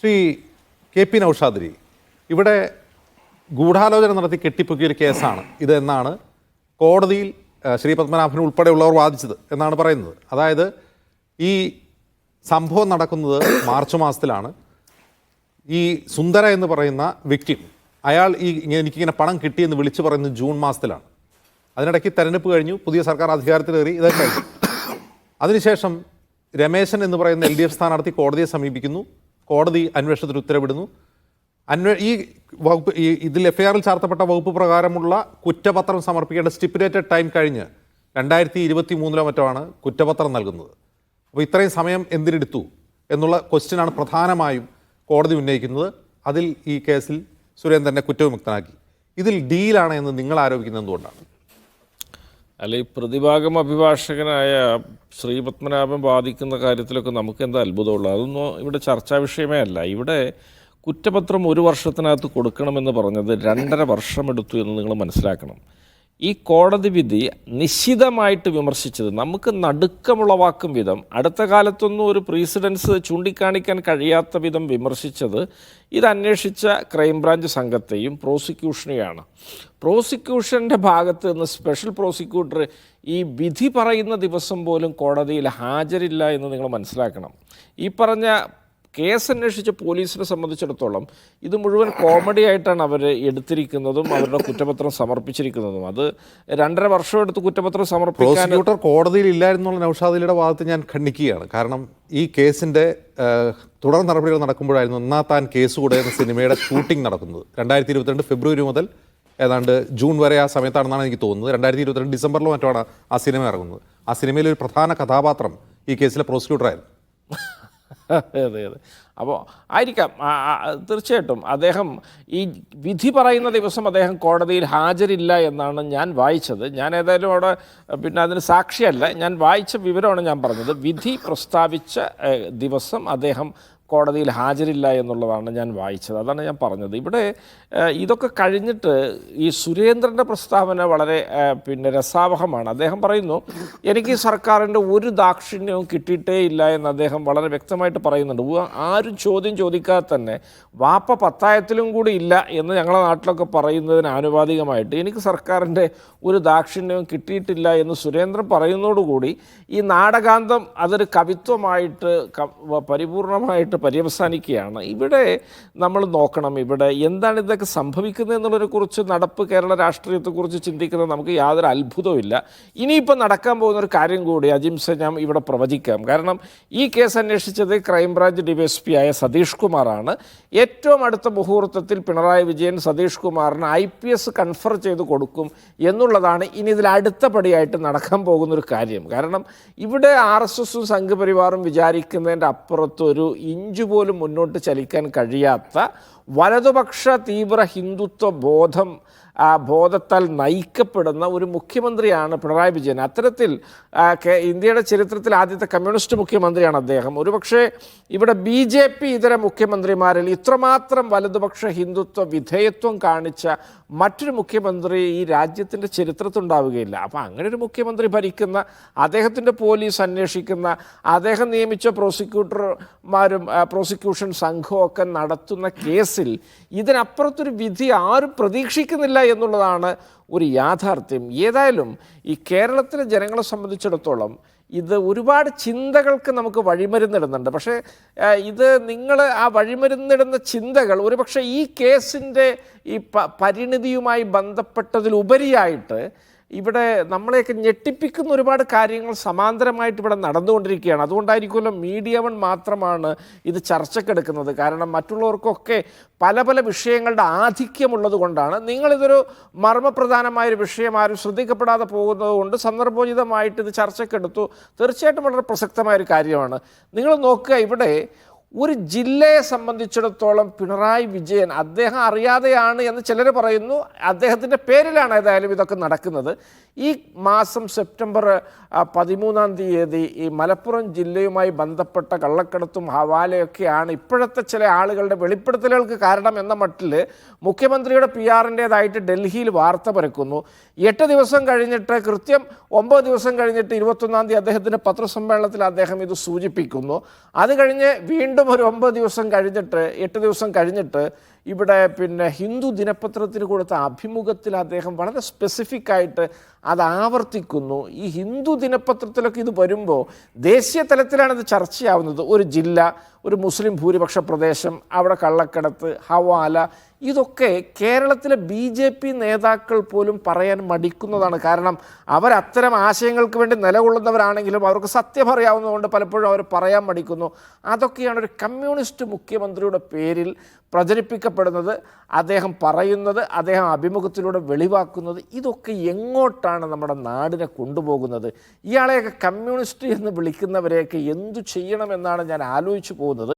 Shri K P നൌഷാദ്രി ഇവിടെ ഗൂഢാലോചന നടത്തി കെട്ടിപ്പൊക്കിയൊരു കേസാണ്. ഇത് എന്നാണ് കോടതിയിൽ ശ്രീ പത്മനാഭൻ ഉൾപ്പെടെയുള്ളവർ വാദിച്ചത് എന്നാണ് പറയുന്നത്. അതായത് ഈ സംഭവം നടക്കുന്നത് മാർച്ച് മാസത്തിലാണ്. ഈ സുന്ദര എന്ന് പറയുന്ന വ്യക്തി അയാൾ ഈ എനിക്കിങ്ങനെ പണം കിട്ടിയെന്ന് വിളിച്ചു പറയുന്നത് ജൂൺ മാസത്തിലാണ്. അതിനിടയ്ക്ക് തെരഞ്ഞെടുപ്പ് കഴിഞ്ഞു പുതിയ സർക്കാർ അധികാരത്തിലേറി ഇതൊക്കെ അതിനുശേഷം രമേശൻ എന്ന് പറയുന്ന എൽ ഡി എഫ് സ്ഥാനാർത്ഥി കോടതിയെ സമീപിക്കുന്നു. കോടതി അന്വേഷണത്തിന് ഉത്തരവിടുന്നു. അന്വേ ഈ വകുപ്പ് ഈ ഇതിൽ എഫ് ഐ ചാർത്തപ്പെട്ട വകുപ്പ് പ്രകാരമുള്ള കുറ്റപത്രം സമർപ്പിക്കേണ്ട സ്റ്റിപ്പുലേറ്റഡ് ടൈം കഴിഞ്ഞ് രണ്ടായിരത്തി ഇരുപത്തി മൂന്നിലോ മറ്റോ ആണ് കുറ്റപത്രം നൽകുന്നത്. അപ്പോൾ ഇത്രയും സമയം എന്തിനെടുത്തു എന്നുള്ള ക്വസ്റ്റ്യനാണ് പ്രധാനമായും കോടതി ഉന്നയിക്കുന്നത്. അതിൽ ഈ കേസിൽ സുരേന്ദ്രനെ കുറ്റവിമുക്തനാക്കി. ഇതിൽ ഡീലാണ് എന്ന് നിങ്ങൾ ആരോപിക്കുന്നത് എന്തുകൊണ്ടാണ്? അല്ല പ്രതിഭാഗം അഭിഭാഷകനായ ശ്രീ പത്മനാഭൻ വാദിക്കുന്ന കാര്യത്തിലൊക്കെ നമുക്ക് എന്താ അത്ഭുതമുള്ളൂ അതൊന്നും ഇവിടെ ചർച്ചാ വിഷയമേ അല്ല. ഇവിടെ കുറ്റപത്രം ഒരു വർഷത്തിനകത്ത് കൊടുക്കണമെന്ന് പറഞ്ഞത് രണ്ടര വർഷമെടുത്തു എന്ന് നിങ്ങൾ മനസ്സിലാക്കണം. ഈ കോടതി വിധി നിശിതമായിട്ട് വിമർശിച്ചത് നമുക്ക് നടുക്കമുളവാക്കും വിധം. അടുത്ത കാലത്തൊന്നും ഒരു പ്രീസിഡൻസ് ചൂണ്ടിക്കാണിക്കാൻ കഴിയാത്ത വിധം വിമർശിച്ചത് ഇത് അന്വേഷിച്ച ക്രൈംബ്രാഞ്ച് സംഘത്തെയും പ്രോസിക്യൂഷനെയാണ് പ്രോസിക്യൂഷന്റെ ഭാഗത്ത് നിന്ന് സ്പെഷ്യൽ പ്രോസിക്യൂട്ടർ ഈ വിധി പറയുന്ന ദിവസം പോലും കോടതിയിൽ ഹാജരില്ല എന്ന് നിങ്ങൾ മനസ്സിലാക്കണം. ഈ പറഞ്ഞ കേസ് അന്വേഷിച്ച പോലീസിനെ സംബന്ധിച്ചിടത്തോളം ഇത് മുഴുവൻ കോമഡി ആയിട്ടാണ് അവർ എടുത്തിരിക്കുന്നതും അവരുടെ കുറ്റപത്രം സമർപ്പിച്ചിരിക്കുന്നതും. അത് രണ്ടര വർഷം എടുത്ത് കുറ്റപത്രം സമർപ്പിക്കാൻ കോടതിയിൽ ഇല്ലായിരുന്നുള്ള നൌഷാദിയുടെ ഭാഗത്ത് ഞാൻ ഖണ്ഡിക്കുകയാണ്. കാരണം ഈ കേസിന്റെ തുടർ നടപടികൾ നടക്കുമ്പോഴായിരുന്നു ഒന്നാ താൻ കേസ് കൂടെ എന്ന സിനിമയുടെ ഷൂട്ടിംഗ് നടക്കുന്നത്. രണ്ടായിരത്തി ഇരുപത്തിരണ്ട് ഫെബ്രുവരി മുതൽ ഏതാണ്ട് ജൂൺ വരെ ആ സമയത്താണെന്നാണ് എനിക്ക് തോന്നുന്നത്. രണ്ടായിരത്തി ഇരുപത്തിരണ്ട് ഡിസംബറിലോ മറ്റോ ആ സിനിമ ഇറങ്ങുന്നത്. ആ സിനിമയിലെ ഒരു പ്രധാന കഥാപാത്രം ഈ കേസിലെ പ്രോസിക്യൂട്ടറായിരുന്നു. അതെ അതെ അതെ. അപ്പോൾ ആയിരിക്കാം. തീർച്ചയായിട്ടും അദ്ദേഹം ഈ വിധി പറയുന്ന ദിവസം അദ്ദേഹം കോടതിയിൽ ഹാജരില്ല എന്നാണ് ഞാൻ വായിച്ചത്. ഞാൻ ഏതായാലും അവിടെ പിന്നെ അതിന് സാക്ഷിയല്ല. ഞാൻ വായിച്ച വിവരമാണ് ഞാൻ പറഞ്ഞത്. വിധി പ്രസ്താവിച്ച ദിവസം അദ്ദേഹം കോടതിയിൽ ഹാജരില്ല എന്നുള്ളതാണ് ഞാൻ വായിച്ചത്. അതാണ് ഞാൻ പറഞ്ഞത്. ഇവിടെ ഇതൊക്കെ കഴിഞ്ഞിട്ട് ഈ സുരേന്ദ്രന്റെ പ്രസ്താവന വളരെ പിന്നെ രസാവഹമാണ്. അദ്ദേഹം പറയുന്നു എനിക്ക് സർക്കാരിന്റെ ഒരു ദാക്ഷിണ്യവും കിട്ടിയിട്ടേ ഇല്ല എന്ന് അദ്ദേഹം വളരെ വ്യക്തമായിട്ട് പറയുന്നുണ്ട്. ആരും ചോദ്യം ചോദിക്കാതെ തന്നെ വാപ്പ പത്തായത്തിലും കൂടി ഇല്ല എന്ന് ഞങ്ങളെ നാട്ടിലൊക്കെ പറയുന്നതിന് ആനുപാതികമായിട്ട് എനിക്ക് സർക്കാരിന്റെ ഒരു ദാക്ഷിണ്യവും കിട്ടിയിട്ടില്ല എന്ന് സുരേന്ദ്രൻ പറയുന്നതോടുകൂടി ഈ നാടകാന്തം അതൊരു കവിത്വമായിട്ട് ക- വ- പര്യവസാനിക്കുകയാണ്. ഇവിടെ നമ്മൾ നോക്കണം ഇവിടെ എന്താണ് ഇതൊക്കെ സംഭവിക്കുന്നത് എന്നുള്ളതിനെക്കുറിച്ച് നടപ്പ് കേരള രാഷ്ട്രീയത്തെക്കുറിച്ച് ചിന്തിക്കുന്നത് നമുക്ക് യാതൊരു അത്ഭുതവുമില്ല. ഇനിയിപ്പോൾ നടക്കാൻ പോകുന്ന ഒരു കാര്യം കൂടി അജിംസ ഞാൻ ഇവിടെ പ്രവചിക്കാം. കാരണം ഈ കേസ് അന്വേഷിച്ചത് ക്രൈംബ്രാഞ്ച് ഡിവൈഎസ്പി ആയ സതീഷ് കുമാറാണ്. ഏറ്റവും അടുത്ത മുഹൂർത്തത്തിൽ പിണറായി വിജയൻ സതീഷ് കുമാറിന് ഐ പി എസ് കൺഫർ ചെയ്ത് കൊടുക്കും എന്നുള്ളതാണ് ഇനി ഇതിൽ അടുത്ത പടിയായിട്ട് നടക്കാൻ പോകുന്ന ഒരു കാര്യം. കാരണം ഇവിടെ ആർ എസ് എസും സംഘപരിവാറും വിചാരിക്കുന്നതിന്റെ അപ്പുറത്ത് ഒരു ഇഞ്ച് പോലും മുന്നോട്ട് ചലിക്കാൻ കഴിയാത്ത വലതുപക്ഷ തീവ്ര ഹിന്ദുത്വ ബോധം ആ ബോധത്താൽ നയിക്കപ്പെടുന്ന ഒരു മുഖ്യമന്ത്രിയാണ് പിണറായി വിജയൻ. അത്തരത്തിൽ ഇന്ത്യയുടെ ചരിത്രത്തിൽ ആദ്യത്തെ കമ്മ്യൂണിസ്റ്റ് മുഖ്യമന്ത്രിയാണ് അദ്ദേഹം. ഒരുപക്ഷെ ഇവിടെ ബി ജെ പി ഇതര മുഖ്യമന്ത്രിമാരിൽ ഇത്രമാത്രം വലതുപക്ഷ ഹിന്ദുത്വ വിധേയത്വം കാണിച്ച മറ്റൊരു മുഖ്യമന്ത്രി ഈ രാജ്യത്തിന്റെ ചരിത്രത്തുണ്ടാവുകയില്ല. അപ്പോൾ അങ്ങനെ ഒരു മുഖ്യമന്ത്രി ഭരിക്കുന്ന അദ്ദേഹത്തിന്റെ പോലീസ് അന്വേഷിക്കുന്ന അദ്ദേഹം നിയമിച്ച പ്രോസിക്യൂട്ടർമാരും പ്രോസിക്യൂഷൻ സംഘവും ഒക്കെ നടത്തുന്ന കേസിൽ ഇതിനപ്പുറത്തൊരു വിധി ആരും പ്രതീക്ഷിക്കുന്നില്ല എന്നുള്ളതാണ് ഒരു യാഥാർത്ഥ്യം. ഏതായാലും ഈ കേരളത്തിലെ ജനങ്ങളെ സംബന്ധിച്ചിടത്തോളം ഇത് ഒരുപാട് ചിന്തകൾക്ക് നമുക്ക് വഴിമരുന്നിടുന്നുണ്ട്. പക്ഷേ ഇത് നിങ്ങൾ ആ വഴിമരുന്നിടുന്ന ചിന്തകൾ ഒരുപക്ഷെ ഈ കേസിന്റെ ഈ പരിണിതിയുമായി ബന്ധപ്പെട്ടതിലുപരിയായിട്ട് ഇവിടെ നമ്മളെയൊക്കെ ഞെട്ടിപ്പിക്കുന്ന ഒരുപാട് കാര്യങ്ങൾ സമാന്തരമായിട്ട് ഇവിടെ നടന്നുകൊണ്ടിരിക്കുകയാണ്. അതുകൊണ്ടായിരിക്കുമല്ലോ മീഡിയ വൺ മാത്രമാണ് ഇത് ചർച്ചക്കെടുക്കുന്നത്. കാരണം മറ്റുള്ളവർക്കൊക്കെ പല പല വിഷയങ്ങളുടെ ആധിക്യമുള്ളത് കൊണ്ടാണ്. നിങ്ങളിതൊരു മർമ്മപ്രധാനമായൊരു വിഷയം ആരും ശ്രദ്ധിക്കപ്പെടാതെ പോകുന്നത് കൊണ്ട് സന്ദർഭോചിതമായിട്ട് ഇത് ചർച്ചക്കെടുത്തു. തീർച്ചയായിട്ടും വളരെ പ്രസക്തമായൊരു കാര്യമാണ്. നിങ്ങൾ നോക്കുക ഇവിടെ ഒരു ജില്ലയെ സംബന്ധിച്ചിടത്തോളം പിണറായി വിജയൻ അദ്ദേഹം അറിയാതെയാണ് എന്ന് ചിലർ പറയുന്നു. അദ്ദേഹത്തിന്റെ പേരിലാണ് ഏതായാലും ഇതൊക്കെ നടക്കുന്നത്. ഈ മാസം സെപ്റ്റംബർ പതിമൂന്നാം തീയതി ഈ മലപ്പുറം ജില്ലയുമായി ബന്ധപ്പെട്ട കള്ളക്കടത്തും ഹവാലയൊക്കെയാണ് ഇപ്പോഴത്തെ ചില ആളുകളുടെ വെളിപ്പെടുത്തലുകൾക്ക് കാരണം എന്ന മട്ടിൽ മുഖ്യമന്ത്രിയുടെ പി ആറിന്റേതായിട്ട് ഡൽഹിയിൽ വാർത്ത പരക്കുന്നു. എട്ട് ദിവസം കഴിഞ്ഞിട്ട് കൃത്യം ഒമ്പത് ദിവസം കഴിഞ്ഞിട്ട് ഇരുപത്തൊന്നാം തീയതി അദ്ദേഹത്തിന്റെ പത്രസമ്മേളനത്തിൽ അദ്ദേഹം ഇത് സൂചിപ്പിക്കുന്നു. അത് കഴിഞ്ഞ് വീണ്ടും വീണ്ടും ഒരു ഒമ്പത് ദിവസം കഴിഞ്ഞിട്ട് എട്ട് ദിവസം കഴിഞ്ഞിട്ട് ഇവിടെ പിന്നെ ഹിന്ദു ദിനപത്രത്തിന് കൊടുത്ത അഭിമുഖത്തിൽ അദ്ദേഹം വളരെ സ്പെസിഫിക് ആയിട്ട് അത് ആവർത്തിക്കുന്നു. ഈ ഹിന്ദു ദിനപത്രത്തിലൊക്കെ ഇത് വരുമ്പോൾ ദേശീയ തലത്തിലാണ് ഇത് ചർച്ചയാവുന്നത്. ഒരു ജില്ല ഒരു മുസ്ലിം ഭൂരിപക്ഷ പ്രദേശം അവിടെ കള്ളക്കടത്ത് ഹവാല ഇതൊക്കെ കേരളത്തിലെ ബി ജെ പി നേതാക്കൾ പോലും പറയാൻ മടിക്കുന്നതാണ്. കാരണം അവർ അത്തരം ആശയങ്ങൾക്ക് വേണ്ടി നിലകൊള്ളുന്നവരാണെങ്കിലും അവർക്ക് സത്യം പറയാവുന്നതുകൊണ്ട് പലപ്പോഴും അവർ പറയാൻ മടിക്കുന്നു. അതൊക്കെയാണ് ഒരു കമ്മ്യൂണിസ്റ്റ് മുഖ്യമന്ത്രിയുടെ പേരിൽ പ്രചരിപ്പിക്കപ്പെടുന്നത്. അദ്ദേഹം പറയുന്നത് അദ്ദേഹം അഭിമുഖത്തിലൂടെ വെളിവാക്കുന്നത് ഇതൊക്കെ എങ്ങോട്ടാണ് നമ്മുടെ നാടിനെ കൊണ്ടുപോകുന്നത്? ഇയാളെയൊക്കെ കമ്മ്യൂണിസ്റ്റ് എന്ന് വിളിക്കുന്നവരെയൊക്കെ എന്തു ചെയ്യണമെന്നാണ് ഞാൻ ആലോചിച്ചു പോകുന്നത്.